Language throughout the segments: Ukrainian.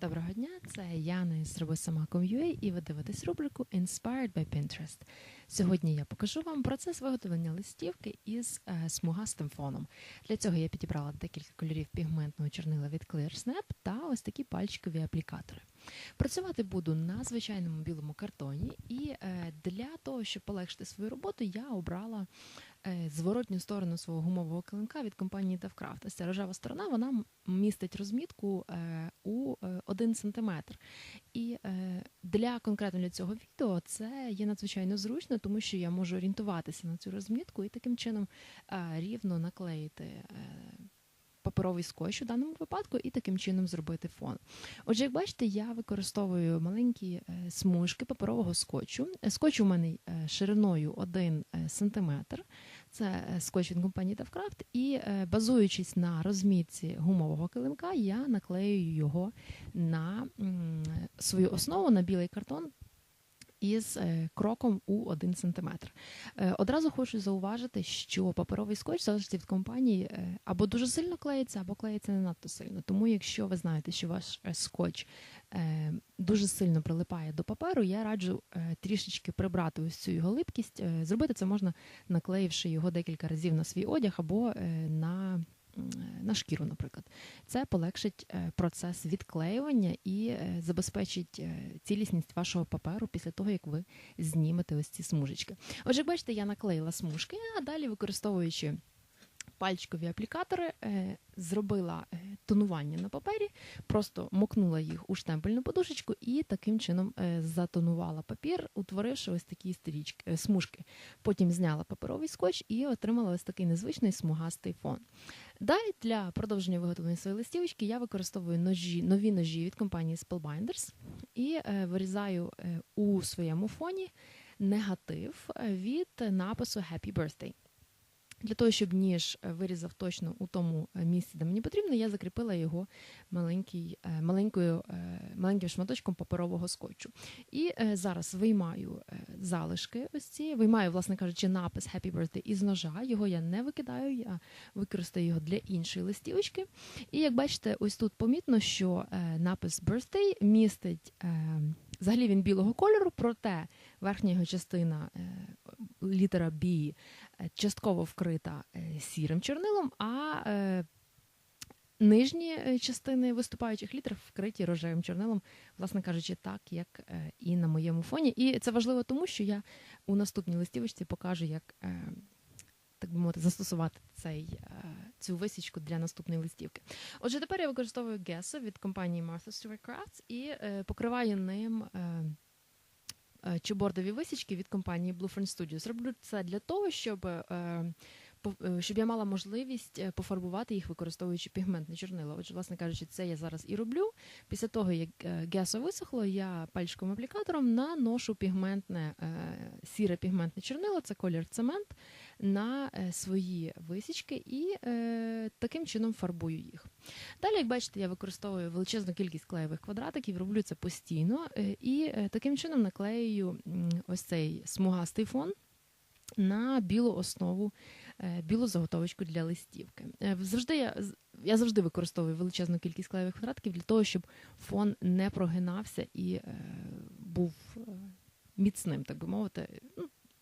Доброго дня, це Яна із Робосама.com.ua і ви дивитесь рубрику Inspired by Pinterest. Сьогодні я покажу вам процес виготовлення листівки із е, смугастим фоном. Для цього я підібрала декілька кольорів пігментного чорнила від ClearSnap та ось такі пальчикові аплікатори. Працювати буду на звичайному білому картоні, і е, для того, щоб полегшити свою роботу, я обрала е, зворотню сторону свого гумового килимка від компанії DevCraft. Ось ця рожева сторона вона містить розмітку е, у е, 1 см. І для конкретно для цього відео це є надзвичайно зручно, тому що я можу орієнтуватися на цю розмітку і таким чином рівно наклеїти. Паперовий скотч у даному випадку, і таким чином зробити фон. Отже, як бачите, я використовую маленькі е, смужки паперового скотчу. Е, Скотч у мене е, шириною 1 см. Це скотч від компанії DevCraft. І базуючись на розмітці гумового килимка, я наклею його на свою основу на білий картон. Із е, кроком у 1 см. Е, Одразу хочу зауважити, що паперовий скотч залежить від компанії е, або дуже сильно клеїться, або клеїться не надто сильно. Тому, якщо ви знаєте, що ваш скотч дуже сильно прилипає до паперу, я раджу трішечки прибрати ось цю його липкість. Зробити це можна, наклеївши його декілька разів на свій одяг або на, на шкіру, наприклад. Це полегшить е, процес відклеювання і е, забезпечить е, цілісність вашого паперу після того, як ви знімете ось ці смужечки. Отже, бачите, я наклеїла смужки, а далі використовуючи. Пальчикові аплікатори зробила тонування на папері, просто мокнула їх у штемпельну подушечку і таким чином е, затонувала папір, утворивши ось такі стрічки, е, смужки. Потім зняла паперовий скотч і отримала ось такий незвичний смугастий фон. Далі для продовження виготовлення своєї листівочки я використовую ножі, нові ножі від компанії Spellbinders і е, вирізаю у своєму фоні негатив від напису Happy Birthday. Для того, щоб ніж е, вирізав точно у тому е, місці, де мені потрібно, я закріпила його маленький, е, маленькою, маленьким шматочком паперового скотчу. І зараз виймаю залишки ось ці, виймаю, власне кажучи, напис Happy Birthday із ножа. Його я не викидаю, я використаю його для іншої листівочки. І як бачите, ось тут помітно, що напис Birthday містить. Взагалі він білого кольору, проте верхня його частина літера B частково вкрита е, сірим чорнилом, а е, нижні е, частини виступаючих літер вкриті рожевим чорнилом, власне кажучи, так як і на моєму фоні. І це важливо тому, що я у наступній листівочці покажу, як так би мовити, застосувати цей, цю висічку для наступної листівки. Отже, тепер я використовую Gesso від компанії Martha Stewart Crafts і покриваю ним. Чобордові висічки від компанії Bluefern Studios. Роблю це для того, щоб, е, е, щоб я мала можливість е, пофарбувати їх, використовуючи пігментне чорнило. Отже, власне кажучи, це я зараз і роблю. Після того, як е, гесо висохло, я пальчиком аплікатором наношу пігментне, е, сіре пігментне чорнило, це колір цемент, на е, свої висічки і е, таким чином фарбую їх. Далі, як бачите, я використовую величезну кількість клеєвих квадратиків, роблю це постійно е, і таким чином наклею ось цей смугастий фон на білу основу, білу заготовочку для листівки. Завжди я, я завжди використовую величезну кількість клеєвих квадратиків для того, щоб фон не прогинався і був міцним, так би мовити.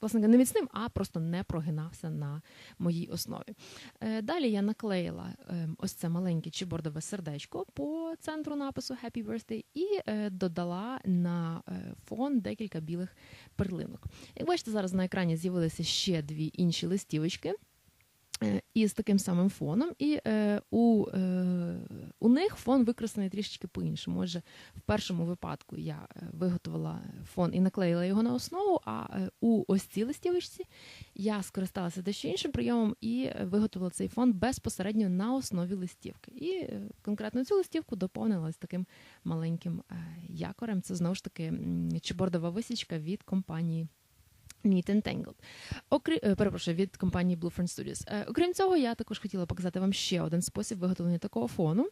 Власне, не міцним, а просто не прогинався на моїй основі. Е, Далі я наклеїла е, ось це маленьке чібордове сердечко по центру напису Happy Birthday і е, додала на е, фон декілька білих перлинок. Як бачите, зараз на екрані з'явилися ще дві інші листівочки. Е, Із таким самим фоном, і е, у, е, у них фон використаний трішечки по-іншому. Отже, в першому випадку я е, виготовила фон і наклеїла його на основу, а е, у ось цій листівочці я скористалася дещо іншим прийомом і виготовила цей фон безпосередньо на основі листівки. І е, конкретно цю листівку доповнила ось таким маленьким якорем. Це знову ж таки чебордова висічка від компанії. Neat and Tangled. Окрі... е, Перепрошую, від компанії Bluefern Studios. Е, Окрім цього, я також хотіла показати вам ще один спосіб виготовлення такого фону.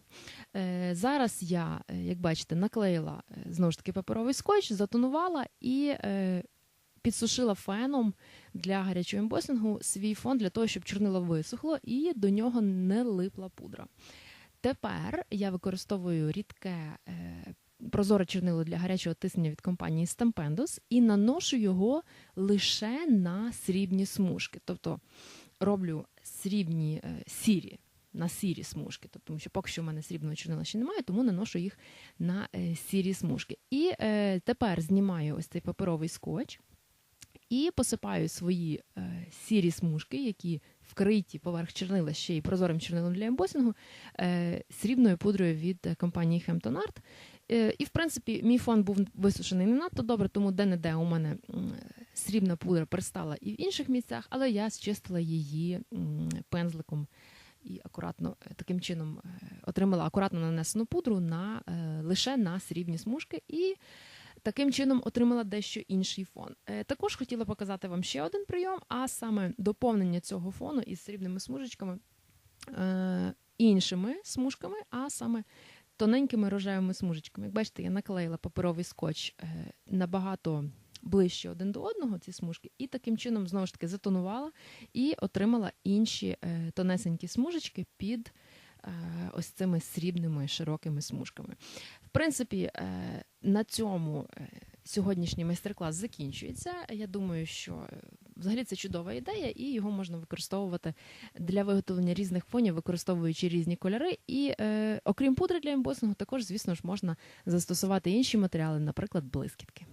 Е, Зараз я, як бачите, наклеїла знову ж таки паперовий скотч, затонувала і підсушила феном для гарячого ембосингу свій фон для того, щоб чорнило висохло і до нього не липла пудра. Тепер я використовую рідке прозоре чорнило для гарячого тиснення від компанії Stampendous і наношу його лише на срібні смужки. Тобто роблю срібні е, сірі. На сірі смужки, тобто, тому що поки що в мене срібного чорнила ще немає, тому наношу їх на е, сірі смужки. І е, тепер знімаю ось цей паперовий скотч і посипаю свої е, сірі смужки, які вкриті поверх чорнила ще й прозорим чорнилом для ембосінгу, е, срібною пудрою від е, компанії Hampton Art. Е, і, в принципі, мій фон був висушений не надто добре, тому де-не-де у мене срібна пудра пристала і в інших місцях, але я зчистила її пензликом і акуратно е, таким чином е, отримала акуратно нанесену пудру на, лише на срібні смужки. І таким чином отримала дещо інший фон. Також хотіла показати вам ще один прийом, а саме доповнення цього фону із срібними смужечками іншими смужками, а саме тоненькими рожевими смужечками. Як бачите, я наклеїла паперовий скотч е, набагато ближче один до одного, ці смужки, і таким чином знову ж таки затонувала і отримала інші е, тонесенькі смужечки під е, ось цими срібними широкими смужками. В принципі, на цьому сьогоднішній майстер-клас закінчується. Я думаю, що взагалі це чудова ідея, і його можна використовувати для виготовлення різних фонів, використовуючи різні кольори. І е, окрім пудри для ембосингу, також, звісно ж, можна застосувати інші матеріали, наприклад, блискітки.